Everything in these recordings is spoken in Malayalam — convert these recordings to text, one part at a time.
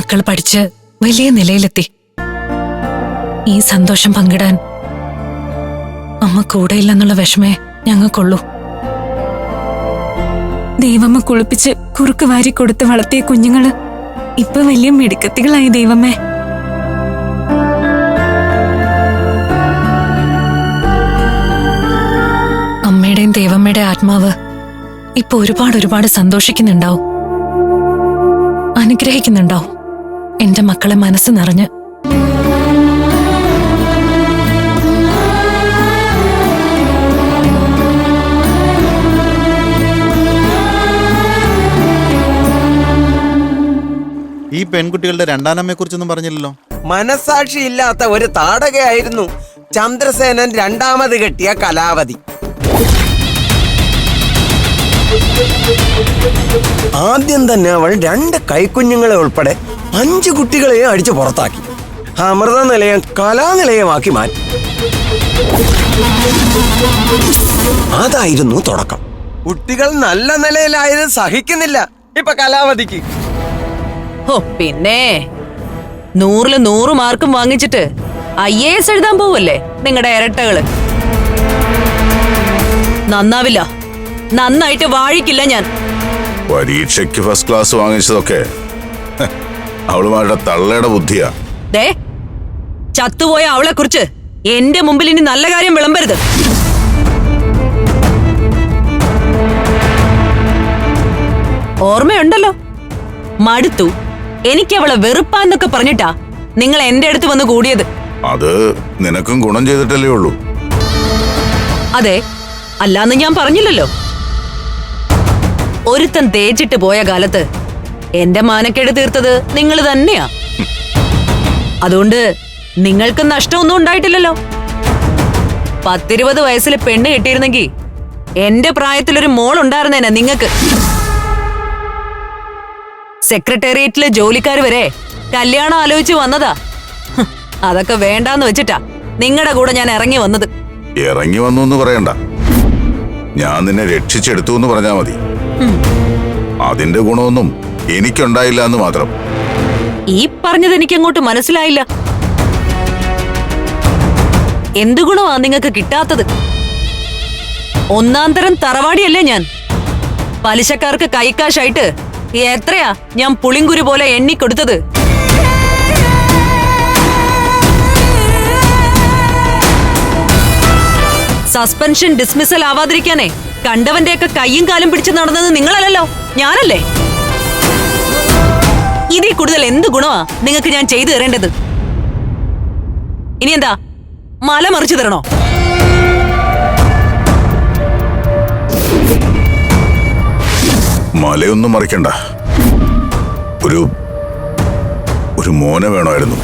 പഠിച്ച് വലിയ നിലയിലെത്തി. ഈ സന്തോഷം പങ്കിടാൻ അമ്മ കൂടെയില്ലെന്നുള്ള വിഷമേ ഞങ്ങൾക്കുള്ളൂ. ദൈവമ്മ കുളിപ്പിച്ച് കുറുക്ക് വാരി കൊടുത്ത് വളർത്തിയ കുഞ്ഞുങ്ങൾ ഇപ്പൊ വലിയ മിടുക്കത്തികളായി ദൈവമ്മേ. അമ്മയുടെയും ദൈവമ്മയുടെ ആത്മാവ് ഇപ്പൊ ഒരുപാട് ഒരുപാട് സന്തോഷിക്കുന്നുണ്ടാവും. അനുഗ്രഹിക്കുന്നുണ്ടാവും. എന്റെ മക്കളെ മനസ്സ് നിറഞ്ഞ്. ഈ പെൺകുട്ടികളുടെ രണ്ടാനമ്മയെ കുറിച്ചൊന്നും പറഞ്ഞില്ലല്ലോ. മനസാക്ഷി ഇല്ലാത്ത ഒരു താടകയായിരുന്നു ചന്ദ്രസേനൻ രണ്ടാമത് കെട്ടിയ കലാവതി. ആദ്യം തന്നെ അവൾ രണ്ട് കൈക്കുഞ്ഞുങ്ങളെ ഉൾപ്പെടെ അഞ്ച് കുട്ടികളെയും അടിച്ചു പുറത്താക്കി. അമൃത നിലയം കലാനിലയമാക്കി മാറ്റി. അതായിരുന്നു തുടക്കം. കുട്ടികൾ നല്ല നിലയിലായത് സഹിക്കുന്നില്ല. ഇപ്പൊ കലാവതിക്ക് ഹോ പിന്നെ? നൂറിൽ നൂറ് മാർക്കും വാങ്ങിച്ചിട്ട് ഐ എ എസ് എഴുതാൻ പോവല്ലേ നിങ്ങളുടെ ഇരട്ടകൾ? നന്നാവില്ല. നന്നായിട്ട് വാഴിക്കില്ല ഞാൻ. പരീക്ഷയ്ക്ക് ഫസ്റ്റ് ക്ലാസ് വാങ്ങിച്ചതൊക്കെ. അവളുമാരുടെ തള്ളയുടെ ബുദ്ധിയാ. ദേ ചത്തുപോയ അവളെ കുറിച്ച് എന്റെ മുമ്പിൽ ഇനി നല്ല കാര്യം വിളമ്പരുത്. ഓർമ്മയുണ്ടല്ലോ? മടുത്തു. എനിക്ക് അവളെ വെറുപ്പാന്നൊക്കെ പറഞ്ഞിട്ടാ നിങ്ങൾ എന്റെ അടുത്ത് വന്ന് കൂടിയത്. അത് നിനക്കും ഗുണം ചെയ്തിട്ടല്ലേ ഉള്ളൂ. അതെ അല്ലാന്ന് ഞാൻ പറഞ്ഞില്ലല്ലോ. ഒരുത്തൻ തേച്ചിട്ട് പോയ കാലത്ത് എന്റെ മാനക്കേട് തീർത്തത് നിങ്ങൾ തന്നെയാ. അതുകൊണ്ട് നിങ്ങൾക്ക് നഷ്ടമൊന്നും ഉണ്ടായിട്ടില്ലല്ലോ. പത്തിരുപത് വയസ്സിൽ പെണ്ണ് കിട്ടിയിരുന്നെങ്കിൽ എന്റെ പ്രായത്തിലൊരു മോൾ ഉണ്ടായിരുന്നേനെ നിങ്ങക്ക് സെക്രട്ടേറിയറ്റിലെ ജോലിക്കാർ വരെ കല്യാണം ആലോചിച്ച് വന്നതാ. അതൊക്കെ വേണ്ടാന്ന് വെച്ചിട്ടാ നിങ്ങളുടെ കൂടെ ഞാൻ ഇറങ്ങി വന്നത്. ഇറങ്ങി വന്നു എന്ന് പറയണ്ട. ഞാൻ നിന്നെ രക്ഷിച്ചെടുത്തു എന്ന് പറഞ്ഞാ മതി. അതിന്റെ ഗുണമൊന്നും എനിക്കുണ്ടായില്ല എന്ന് മാത്രം. ഈ പറഞ്ഞത് എനിക്ക് അങ്ങോട്ട് മനസ്സിലായില്ല. എന്ത് ഗുണമാ നിങ്ങൾക്ക് കിട്ടാത്തത്? ഒന്നാം തരം തറവാടിയല്ലേ ഞാൻ? പലിശക്കാർക്ക് കൈക്കാശായിട്ട് എത്രയാ ഞാൻ പുളിങ്കുരു പോലെ എണ്ണിക്കൊടുത്തത്? സസ്പെൻഷൻ ഡിസ്മിസൽ ആവാതിരിക്കാനേ കണ്ടവന്റെയൊക്കെ കയ്യും കാലും പിടിച്ച് നടന്നത് നിങ്ങളല്ലല്ലോ ഞാനല്ലേ? ഇതിൽ കൂടുതൽ എന്ത് ഗുണമാ നിങ്ങൾക്ക് ഞാൻ ചെയ്തു തരേണ്ടത്? ഇനി എന്താ മല മറിച്ചു തരണോ? മലയൊന്നും മറിക്കണ്ട. ഒരു ഒരു മോനെ വേണമായിരുന്നു.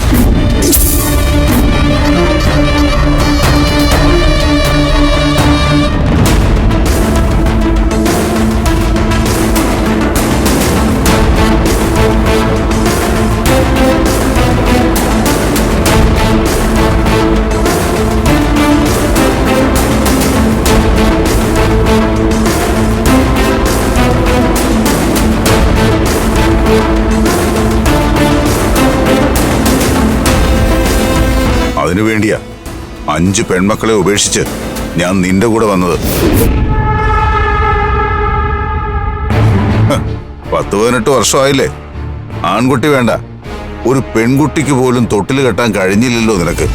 വേണ്ടിയാ. അഞ്ച് പെൺമക്കളെ ഉപേക്ഷിച്ച് ഞാൻ നിന്റെ കൂടെ വന്നത്. പത്ത് പതിനെട്ട് വർഷമായില്ലേ? ആൺകുട്ടി വേണ്ട. ഒരു പെൺകുട്ടിക്ക് പോലും തൊട്ടിൽ കെട്ടാൻ കഴിഞ്ഞില്ലല്ലോ നിനക്ക്.